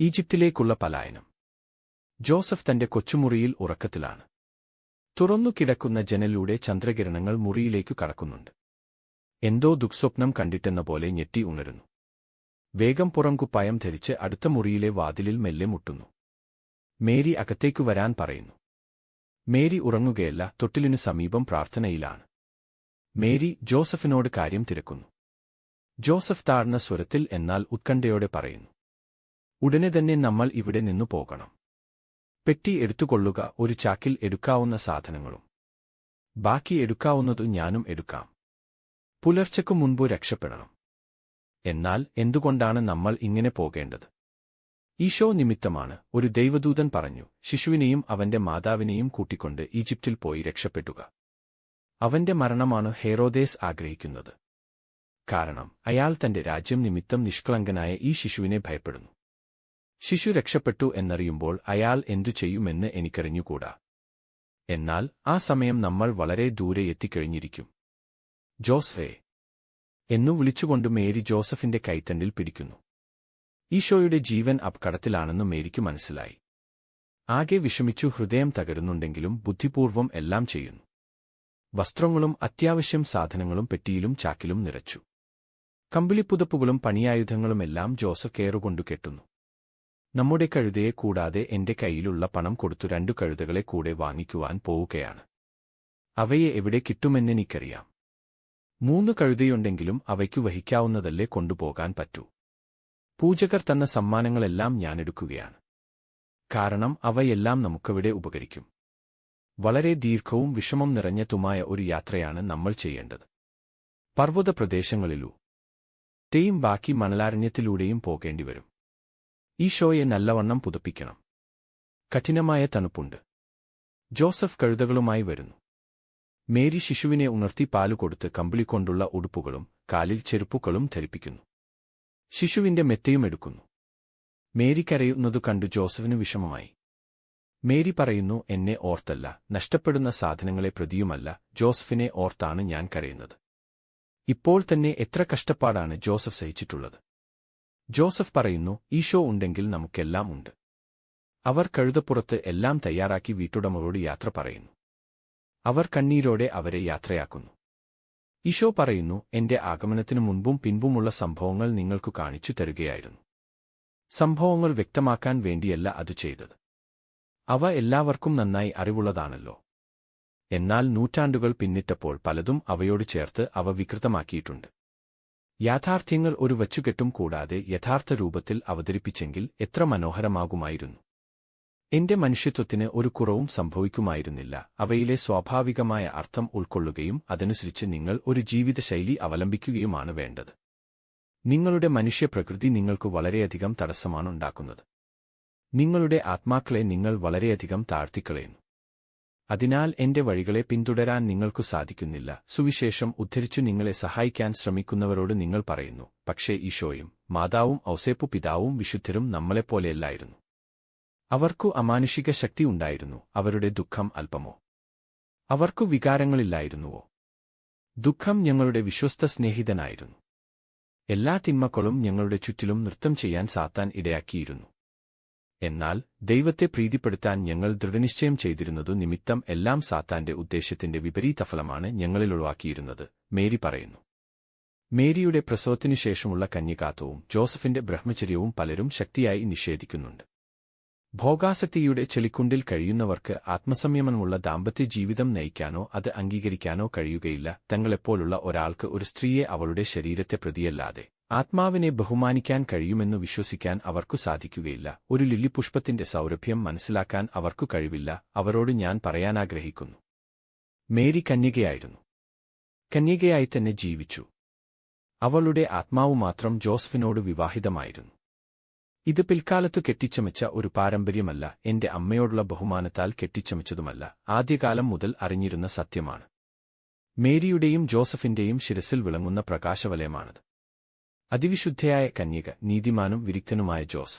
ഈജിപ്തിലേക്കുള്ള പലായനം. ജോസഫ് തന്റെ കൊച്ചുമുറിയിൽ ഉറക്കത്തിലാണ്. തുറന്നു കിടക്കുന്ന ജനലിലൂടെ ചന്ദ്രകിരണങ്ങൾ മുറിയിലേക്കു കടക്കുന്നുണ്ട്. എന്തോ ദുഃസ്വപ്നം കണ്ടിട്ടെന്ന പോലെ ഞെട്ടി ഉണരുന്നു. വേഗം പുറംകുപ്പായം ധരിച്ച് അടുത്ത മുറിയിലെ വാതിലിൽ മെല്ലെ മുട്ടുന്നു. മേരി അകത്തേക്കു വരാൻ പറയുന്നു. മേരി ഉറങ്ങുകയല്ല തൊട്ടിലിനു സമീപം പ്രാർത്ഥനയിലാണ്. മേരി ജോസഫിനോട് കാര്യം തിരക്കുന്നു. ജോസഫ് താഴ്ന്ന സ്വരത്തിൽ എന്നാൽ ഉത്കണ്ഠയോടെ പറയുന്നു. ഉടനെ തന്നെ നമ്മൾ ഇവിടെ നിന്നു പോകണം. പെട്ടി എടുത്തുകൊള്ളുക ഒരു ചാക്കിൽ എടുക്കാവുന്ന സാധനങ്ങളും. ബാക്കി എടുക്കാവുന്നതു ഞാനും എടുക്കാം. പുലർച്ചയ്ക്കു മുൻപ് രക്ഷപ്പെടണം. എന്നാൽ എന്തുകൊണ്ടാണ് നമ്മൾ ഇങ്ങനെ പോകേണ്ടത്? ഈശോ നിമിത്തമാണ് ഒരു ദൈവദൂതൻ പറഞ്ഞു ശിശുവിനെയും അവന്റെ മാതാവിനെയും കൂട്ടിക്കൊണ്ട് ഈജിപ്തിൽ പോയി രക്ഷപ്പെട്ടുക അവന്റെ മരണമാണ് ഹേറോദേസ് ആഗ്രഹിക്കുന്നത്. കാരണം അയാൾ തന്റെ രാജ്യം നിമിത്തം നിഷ്കളങ്കനായ ഈ ശിശുവിനെ ഭയപ്പെടുന്നു. ശിശു രക്ഷപ്പെട്ടു എന്നറിയുമ്പോൾ അയാൾ എന്തു ചെയ്യുമെന്ന് എനിക്കറിഞ്ഞുകൂടാ. എന്നാൽ ആ സമയം നമ്മൾ വളരെ ദൂരെ എത്തിക്കഴിഞ്ഞിരിക്കും. ജോസഫേ. എന്നു വിളിച്ചുകൊണ്ട് മേരി ജോസഫിന്റെ കൈത്തണ്ടിൽ പിടിക്കുന്നു. ഈശോയുടെ ജീവൻ അപകടത്തിലാണെന്ന് മേരിക്കു മനസ്സിലായി. ആകെ വിഷമിച്ചു ഹൃദയം തകരുന്നുണ്ടെങ്കിലും ബുദ്ധിപൂർവം എല്ലാം ചെയ്യുന്നു. വസ്ത്രങ്ങളും അത്യാവശ്യം സാധനങ്ങളും പെട്ടിയിലും ചാക്കിലും നിറച്ചു. കമ്പിളിപ്പുതപ്പുകളും പണിയായുധങ്ങളുമെല്ലാം ജോസഫ് കെയറുകൊണ്ടു കെട്ടുന്നു. നമ്മുടെ കഴുതയെ കൂടാതെ എന്റെ കയ്യിലുള്ള പണം കൊടുത്തു രണ്ടു കഴുതകളെ കൂടെ വാങ്ങിക്കുവാൻ പോവുകയാണ്. അവയെ എവിടെ കിട്ടുമെന്നെനിക്കറിയാം മൂന്ന് കഴുതയുണ്ടെങ്കിലും അവയ്ക്കു വഹിക്കാവുന്നതല്ലേ കൊണ്ടുപോകാൻ പറ്റൂ. പൂജകർ തന്ന സമ്മാനങ്ങളെല്ലാം ഞാനെടുക്കുകയാണ് കാരണം അവയെല്ലാം നമുക്കവിടെ ഉപകരിക്കും. വളരെ ദീർഘവും വിഷമം നിറഞ്ഞതുമായ ഒരു യാത്രയാണ് നമ്മൾ ചെയ്യേണ്ടത്. പർവത പ്രദേശങ്ങളിലൂ ടെയും ബാക്കി മണലാരണ്യത്തിലൂടെയും പോകേണ്ടിവരും. ഈശോയെ നല്ലവണ്ണം പുതുപ്പിക്കണം. കഠിനമായ തണുപ്പുണ്ട്. ജോസഫ് കഴുതകളുമായി വരുന്നു. മേരി ശിശുവിനെ ഉണർത്തി പാലുകൊടുത്ത് കമ്പിളിക്കൊണ്ടുള്ള ഉടുപ്പുകളും കാലിൽ ചെരുപ്പുകളും ധരിപ്പിക്കുന്നു. ശിശുവിന്റെ മെത്തയും എടുക്കുന്നു. മേരി കരയുന്നതു കണ്ടു ജോസഫിന് വിഷമമായി. മേരി പറയുന്നു എന്നെ ഓർത്തല്ല നഷ്ടപ്പെടുന്ന സാധനങ്ങളെ പ്രതിയുമല്ല ജോസഫിനെ ഓർത്താണ് ഞാൻ കരയുന്നത്. ഇപ്പോൾ തന്നെ എത്ര കഷ്ടപ്പാടാണ് ജോസഫ് സഹിച്ചിട്ടുള്ളത്. ജോസഫ് പറയുന്നു ഈശോ ഉണ്ടെങ്കിൽ നമുക്കെല്ലാം ഉണ്ട്. അവർ കഴുതപ്പുറത്ത് എല്ലാം തയ്യാറാക്കി വീട്ടുടമകളോട് യാത്ര പറയുന്നു. അവർ കണ്ണീരോടെ അവരെ യാത്രയാക്കുന്നു. ഈശോ പറയുന്നു എന്റെ ആഗമനത്തിനു മുൻപും പിൻപുമുള്ള സംഭവങ്ങൾ നിങ്ങൾക്കു കാണിച്ചു തരുകയായിരുന്നു. സംഭവങ്ങൾ വ്യക്തമാക്കാൻ വേണ്ടിയല്ല അത് ചെയ്തത്. അവ എല്ലാവർക്കും നന്നായി അറിവുള്ളതാണല്ലോ. എന്നാൽ നൂറ്റാണ്ടുകൾ പിന്നിട്ടപ്പോൾ പലതും അവയോട് ചേർത്ത് അവ വികൃതമാക്കിയിട്ടുണ്ട്. യാഥാർത്ഥ്യങ്ങൾ ഒരു വച്ചുകെട്ടും കൂടാതെ യഥാർത്ഥ രൂപത്തിൽ അവതരിപ്പിച്ചെങ്കിൽ എത്ര മനോഹരമാകുമായിരുന്നു. എന്റെ മനുഷ്യത്വത്തിന് ഒരു കുറവും സംഭവിക്കുമായിരുന്നില്ല. അവയിലെ സ്വാഭാവികമായ അർത്ഥം ഉൾക്കൊള്ളുകയും അതനുസരിച്ച് നിങ്ങൾ ഒരു ജീവിതശൈലി അവലംബിക്കുകയുമാണ് വേണ്ടത്. നിങ്ങളുടെ മനുഷ്യപ്രകൃതി നിങ്ങൾക്ക് വളരെയധികം തടസ്സമാണുണ്ടാക്കുന്നത് നിങ്ങളുടെ ആത്മാക്കളെ നിങ്ങൾ വളരെയധികം താഴ്ത്തിക്കളയുന്നു. അതിനാൽ എന്റെ വഴികളെ പിന്തുടരാൻ നിങ്ങൾക്കു സാധിക്കുന്നില്ല. സുവിശേഷം ഉദ്ധരിച്ചു നിങ്ങളെ സഹായിക്കാൻ ശ്രമിക്കുന്നവരോട് നിങ്ങൾ പറയുന്നു പക്ഷേ ഈശോയും മാതാവും ഔസേപ്പു പിതാവും വിശുദ്ധരും നമ്മളെപ്പോലെയല്ലായിരുന്നു. അവർക്കു അമാനുഷിക ശക്തി ഉണ്ടായിരുന്നു അവരുടെ ദുഃഖം അല്പമോ? അവർക്കു വികാരങ്ങളില്ലായിരുന്നുവോ? ദുഃഖം ഞങ്ങളുടെ വിശ്വസ്ത സ്നേഹിതനായിരുന്നു. എല്ലാ തിന്മക്കളും ഞങ്ങളുടെ ചുറ്റിലും നൃത്തം ചെയ്യാൻ സാത്താൻ ഇടയാക്കിയിരുന്നു. എന്നാൽ ദൈവത്തെ പ്രീതിപ്പെടുത്താൻ ഞങ്ങൾ ദൃഢനിശ്ചയം ചെയ്തിരുന്നതു നിമിത്തം എല്ലാം സാത്താന്റെ ഉദ്ദേശ്യത്തിന്റെ വിപരീതഫലമാണ് ഞങ്ങളിൽ ഒഴിവാക്കിയിരുന്നത് മേരി പറയുന്നു. മേരിയുടെ പ്രസവത്തിനു ശേഷമുള്ള കന്യകാത്വവും ജോസഫിന്റെ ബ്രഹ്മചര്യവും പലരും ശക്തിയായി നിഷേധിക്കുന്നുണ്ട്. ഭോഗാസക്തിയുടെ ചെളിക്കുണ്ടിൽ കഴിയുന്നവർക്ക് ആത്മസംയമനമുള്ള ദാമ്പത്യ ജീവിതം നയിക്കാനോ അത് അംഗീകരിക്കാനോ കഴിയുകയില്ല തങ്ങളെപ്പോലുള്ള ഒരാൾക്ക് ഒരു സ്ത്രീയെ അവളുടെ ശരീരത്തെ പ്രതിയല്ലാതെ. ആത്മാവിനെ ബഹുമാനിക്കാൻ കഴിയുമെന്നു വിശ്വസിക്കാൻ അവർക്കു സാധിക്കുകയില്ല. ഒരു ലില്ലിപുഷ്പത്തിന്റെ സൗരഭ്യം മനസ്സിലാക്കാൻ അവർക്കു കഴിവില്ല. അവരോട് ഞാൻ പറയാനാഗ്രഹിക്കുന്നു. മേരി കന്യകയായിരുന്നു. കന്യകയായി തന്നെ ജീവിച്ചു. അവളുടെ ആത്മാവു മാത്രം ജോസഫിനോട് വിവാഹിതമായിരുന്നു. ഇത് പിൽക്കാലത്തു കെട്ടിച്ചമച്ച ഒരു പാരമ്പര്യമല്ല. എന്റെ അമ്മയോടുള്ള ബഹുമാനത്താൽ കെട്ടിച്ചമച്ചതുമല്ല. ആദ്യകാലം മുതൽ അറിഞ്ഞിരുന്ന സത്യമാണ്. മേരിയുടെയും ജോസഫിന്റെയും ശിരസിൽ വിളങ്ങുന്ന പ്രകാശവലയമാണത്. അതിവിശുദ്ധയായ കന്യക നീതിമാനും വിരിക്തനുമായ ജോസ്.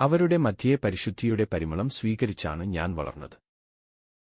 അവരുടെ മധ്യേ പരിശുദ്ധിയുടെ പരിമളം സ്വീകരിച്ചാണ് ഞാൻ വളർന്നത്.